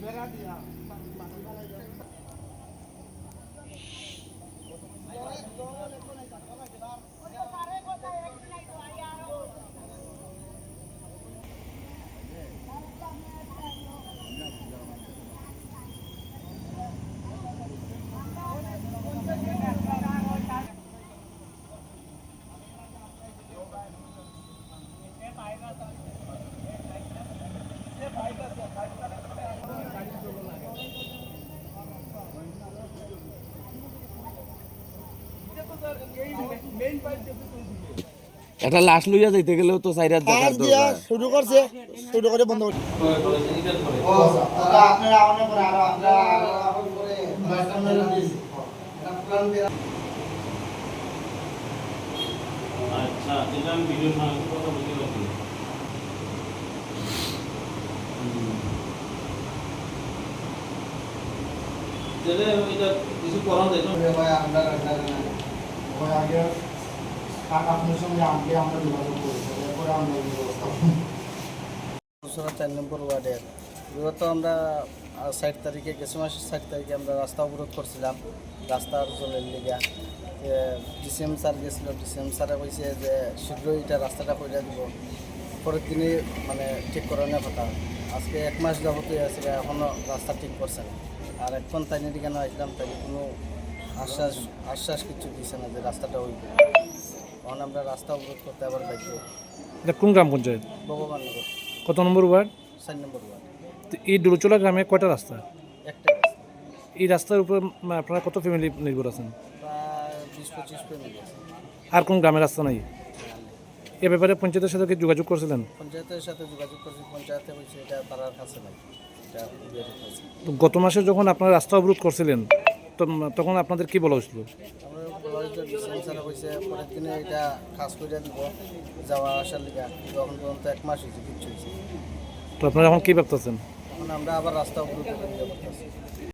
বেড়া দিয়া। একটা লাশ লইয়া যাইতে গেলেও তো চাইরাত পাঁচ দেখার দিয়া শুরু করছে শুরু করে বন্ধ করছে। আপনারা আরও আমরা আচ্ছা যেটা আমি ভিডিও সামনে কথা বলতে পারছি তাহলে এটা কিছু করা যায় না আগে আপনার চার নম্বর ওয়ার্ডের। বিগত আমরা ষাট তারিখে, গেছে মাসের ষাট তারিখে আমরা রাস্তা অবরোধ করছিলাম, রাস্তার জলের লিগা। ডিসিএম স্যার গেছিল, ডিসিএম স্যারে কইছে যে শীঘ্রই এটা রাস্তাটা করে দিব। পরের দিনই মানে ঠিক করানোর কথা। আজকে এক মাস যাবতীয় আছে এখনও রাস্তা ঠিক করছে আর এখন তাই নিয়ে কেন আসলাম তাই কোনো আশ্বাস আশ্বাস কিছু দিছে না যে রাস্তাটা হইব তখন আমরা রাস্তা অবরোধ করতে আবার বাধ্য এটা কোন গ্রাম পঞ্চায়েত? ভগবাননগর কত নম্বর ওয়ার্ড? চার নম্বর ওয়ার্ড। তো এই ডুলুচলা গ্রামে কয়টা রাস্তা? রাস্তা। এই রাস্তার উপর আপনারা কত ফ্যামিলি নির্ভর আছেন? প্রায় বিশ পঁচিশ ফ্যামিলি আছে। আর কোন গ্রামের রাস্তা নাই? এ ব্যাপারে পঞ্চায়েতের সাথে কি যোগাযোগ করছিলেন? পঞ্চায়েতের সাথে যোগাযোগ করছি পঞ্চায়েতে বলছে এটা তারার কাছে নাই। এটা গত মাসে যখন আপনারা রাস্তা অবরোধ করছিলেন তখন আপনাদের কি বলা হয়েছিল? এটা কাজ করে দিব যাওয়া আসার লিগা তখন পর্যন্ত এক মাস হয়েছে কিচ্ছু হয়েছে। তো আপনারা এখন কি ভাবতেছেন? এখন আমরা আবার রাস্তা অবরোধ